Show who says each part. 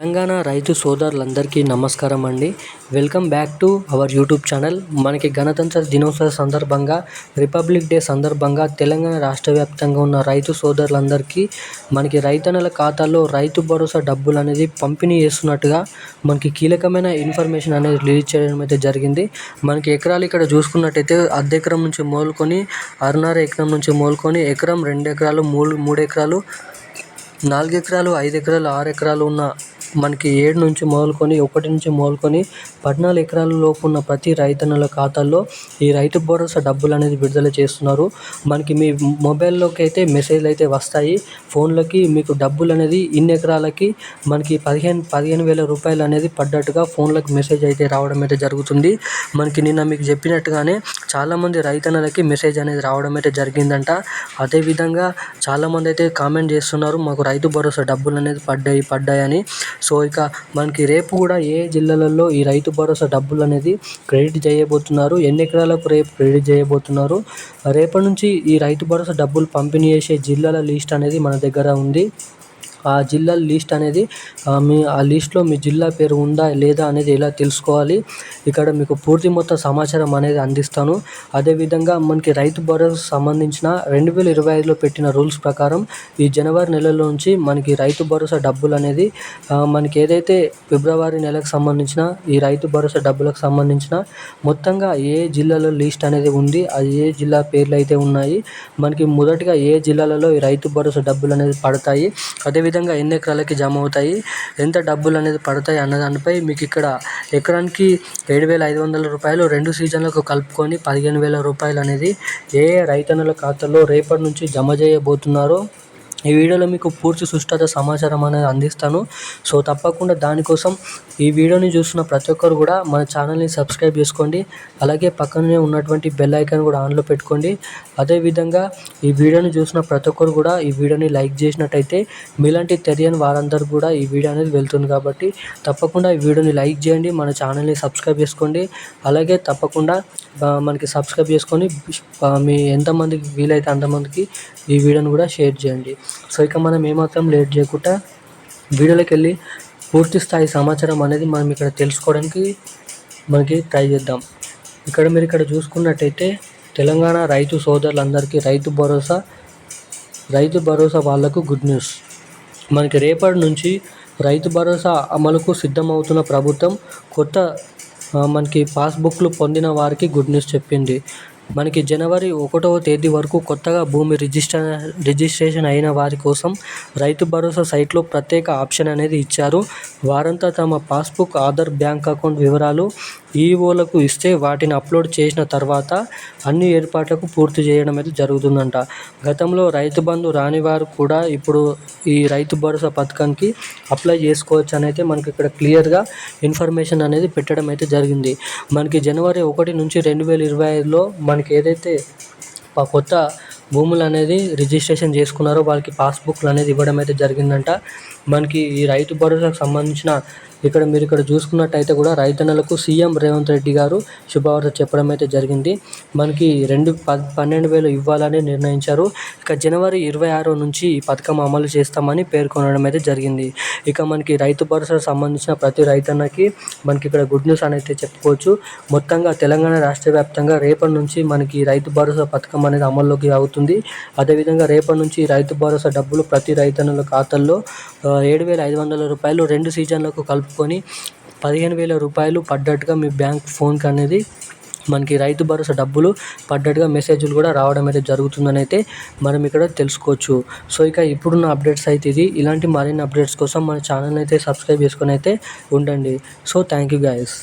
Speaker 1: తెలంగాణ రైతు సోదరులందరికీ నమస్కారం అండి. Welcome back to our YouTube channel. మనకి గణతంత్ర దినోత్సవ సందర్భంగా రిపబ్లిక్ డే సందర్భంగా తెలంగాణ రాష్ట్ర వ్యాప్తంగా ఉన్న రైతు సోదరులందరికీ మనకి రైతన్నల ఖాతాల్లో రైతు భరోసా డబ్బులు అనేది పంపిణీ చేస్తున్నట్టుగా మనకి కీలకమైన ఇన్ఫర్మేషన్ అనేది రిలీజ్ చేయడం అయితే జరిగింది. మనకి ఎకరాలు ఇక్కడ చూసుకున్నట్టయితే అర్ధ ఎకరం నుంచి మొదలుకొని అరన్నర ఎకరం నుంచి మొదలుకొని ఎకరం రెండు ఎకరాలు మూడు మూడు ఎకరాలు నాలుగు ఎకరాలు ఐదు ఎకరాలు ఆరు ఎకరాలు ఉన్న మనకి ఏడు నుంచి మొదలుకొని ఒకటి నుంచి మొదలుకొని పద్నాలుగు ఎకరాల లోపు ఉన్న ప్రతి రైతన్నల ఖాతాల్లో ఈ రైతు భరోసా డబ్బులు అనేది విడుదల చేస్తున్నారు. మనకి మీ మొబైల్లోకి అయితే మెసేజ్లు అయితే వస్తాయి. ఫోన్లకి మీకు డబ్బులు అనేది ఇన్ని ఎకరాలకి మనకి పదిహేను పదిహేను వేల రూపాయలు అనేది పడ్డట్టుగా ఫోన్లకు మెసేజ్ అయితే రావడం అయితే జరుగుతుంది. మనకి నిన్న మీకు చెప్పినట్టుగానే చాలామంది రైతన్నలకి మెసేజ్ అనేది రావడం అయితే జరిగిందంట. అదేవిధంగా చాలామంది అయితే కామెంట్ చేస్తున్నారు మాకు రైతు భరోసా డబ్బులు అనేది పడ్డాయి పడ్డాయని. సో ఇక మనకి రేపు కూడా ఏ జిల్లాలలో ఈ రైతు భరోసా డబ్బులు అనేది క్రెడిట్ చేయబోతున్నారు? ఎన్ని ఎకరాలకు రేపు క్రెడిట్ చేయబోతున్నారు? రేపటి నుంచి ఈ రైతు భరోసా డబ్బులు పంపిణీ చేసే జిల్లాల లిస్ట్ అనేది మన దగ్గర ఉంది. ఆ జిల్లాల లిస్ట్ అనేది మీ ఆ లిస్ట్లో మీ జిల్లా పేరు ఉందా లేదా అనేది ఎలా తెలుసుకోవాలి. ఇక్కడ మీకు పూర్తి మొత్తం సమాచారం అనేది అందిస్తాను. అదేవిధంగా మనకి రైతు భరోసా సంబంధించిన రెండు వేల ఇరవై ఐదులో పెట్టిన రూల్స్ ప్రకారం ఈ జనవరి నెలలో నుంచి మనకి రైతు భరోసా డబ్బులు అనేది మనకి ఏదైతే ఫిబ్రవరి నెలకు సంబంధించిన ఈ రైతు భరోసా డబ్బులకు సంబంధించిన మొత్తంగా ఏ జిల్లాలో లిస్ట్ అనేది ఉంది అది ఏ జిల్లా పేర్లు అయితే ఉన్నాయి మనకి మొదటిగా ఏ జిల్లాలలో ఈ రైతు భరోసా డబ్బులు అనేది పడతాయి. అదేవిధంగా విధంగా ఎన్ని ఎకరాలకి జమ అవుతాయి? ఎంత డబ్బులు అనేది పడతాయి అన్న దానిపై మీకు ఇక్కడ ఎకరానికి ఏడు వేల ఐదు వందల రూపాయలు రెండు సీజన్లకు కలుపుకొని పదిహేను వేల రూపాయలు అనేది ఏ రైతన్నుల ఖాతాలో రేపటి నుంచి జమ చేయబోతున్నారో? ఈ వీడియోలో మీకు పూర్తి సుష్టత సమాచారం అనేది అందిస్తాను. సో తప్పకుండా దానికోసం ఈ వీడియోని చూస్తున్న ప్రతి ఒక్కరు కూడా మన ఛానల్ని సబ్స్క్రైబ్ చేసుకోండి. అలాగే పక్కనే ఉన్నటువంటి బెల్ ఐకాన్ కూడా ఆన్లో పెట్టుకోండి. అదేవిధంగా ఈ వీడియోని చూసిన ప్రతి ఒక్కరు కూడా ఈ వీడియోని లైక్ చేసినట్టయితే మీలాంటి తెలియని వారందరూ కూడా ఈ వీడియో అనేది వెళ్తుంది కాబట్టి తప్పకుండా ఈ వీడియోని లైక్ చేయండి మన ఛానల్ని సబ్స్క్రైబ్ చేసుకోండి. అలాగే తప్పకుండా మనకి సబ్స్క్రైబ్ చేసుకొని మీ ఎంతమందికి వీలైతే అంతమందికి ఈ వీడియోని కూడా షేర్ చేయండి. సో ఇక మనం ఏమాత్రం లేట్ చేయకుండా వీడియోలోకి వెళ్ళి పూర్తి స్థాయి సమాచారం అనేది మనం ఇక్కడ తెలుసుకోవడానికి మనకి ట్రై చేద్దాం. ఇక్కడ మీరు ఇక్కడ చూసుకున్నట్టయితే తెలంగాణ రైతు సోదరులందరికీ రైతు భరోసా రైతు భరోసా వాళ్ళకు గుడ్ న్యూస్. మనకి రేపటి నుంచి రైతు భరోసా అమలుకు సిద్ధమవుతున్న ప్రభుత్వం కొత్త మనకి పాస్బుక్లు పొందిన వారికి గుడ్ న్యూస్ చెప్పింది. మనకి జనవరి ఒకటవ తేదీ వరకు కొత్తగా భూమి రిజిస్టర్ రిజిస్ట్రేషన్ అయిన వారి కోసం రైతు భరోసా సైట్లో ప్రత్యేక ఆప్షన్ అనేది ఇచ్చారు. వారంతా తమ పాస్బుక్ ఆధార్ బ్యాంక్ అకౌంట్ వివరాలు ఈఓలకు ఇస్తే వాటిని అప్లోడ్ చేసిన తర్వాత అన్ని ఏర్పాట్లకు పూర్తి చేయడం అయితే జరుగుతుందంట. గతంలో రైతు బంధు రాని వారు కూడా ఇప్పుడు ఈ రైతు భరోసా పథకానికి అప్లై చేసుకోవచ్చు అని అయితే మనకి ఇక్కడ క్లియర్గా ఇన్ఫర్మేషన్ అనేది పెట్టడం అయితే జరిగింది. మనకి జనవరి ఒకటి నుంచి రెండు వేల ఇరవై ఐదులో మనకి ఏదైతే కొత్త భూములు అనేది రిజిస్ట్రేషన్ చేసుకున్నారో వాళ్ళకి పాస్బుక్లు అనేది ఇవ్వడం అయితే జరిగిందంట. మనకి ఈ రైతు భరోసాకు సంబంధించిన ఇక్కడ మీరు ఇక్కడ చూసుకున్నట్టయితే కూడా రైతన్నలకు సీఎం రేవంత్ రెడ్డి గారు శుభవార్త చెప్పడం అయితే జరిగింది. మనకి రెండు పన్నెండు వేలు ఇవ్వాలని నిర్ణయించారు. ఇక జనవరి ఇరవై ఆరు నుంచి ఈ పథకం అమలు చేస్తామని పేర్కొనడం అయితే జరిగింది. ఇక మనకి రైతు భరోసాకు సంబంధించిన ప్రతి రైతన్నకి మనకి ఇక్కడ గుడ్ న్యూస్ అని అయితే చెప్పుకోవచ్చు. మొత్తంగా తెలంగాణ రాష్ట్ర వ్యాప్తంగా రేపటి నుంచి మనకి రైతు భరోసా పథకం అనేది అమల్లోకి అవుతుంది అదేవిధంగా రేపటి నుంచి రైతు భరోసా డబ్బులు ప్రతి రైతన్నుల ఖాతాల్లో ఏడు వేల ఐదు వందల రూపాయలు రెండు సీజన్లకు కలుపుకొని పదిహేను వేల రూపాయలు పడ్డట్టుగా మీ బ్యాంక్ ఫోన్కి అనేది మనకి రైతు భరోసా డబ్బులు పడ్డట్టుగా మెసేజ్లు కూడా రావడం అయితే జరుగుతుందని అయితే మనం ఇక్కడ తెలుసుకోవచ్చు. సో ఇక ఇప్పుడున్న అప్డేట్స్ అయితే ఇది. ఇలాంటి మరిన్ని అప్డేట్స్ కోసం మన ఛానల్ అయితే సబ్స్క్రైబ్ చేసుకొని అయితే ఉండండి. So thank you guys.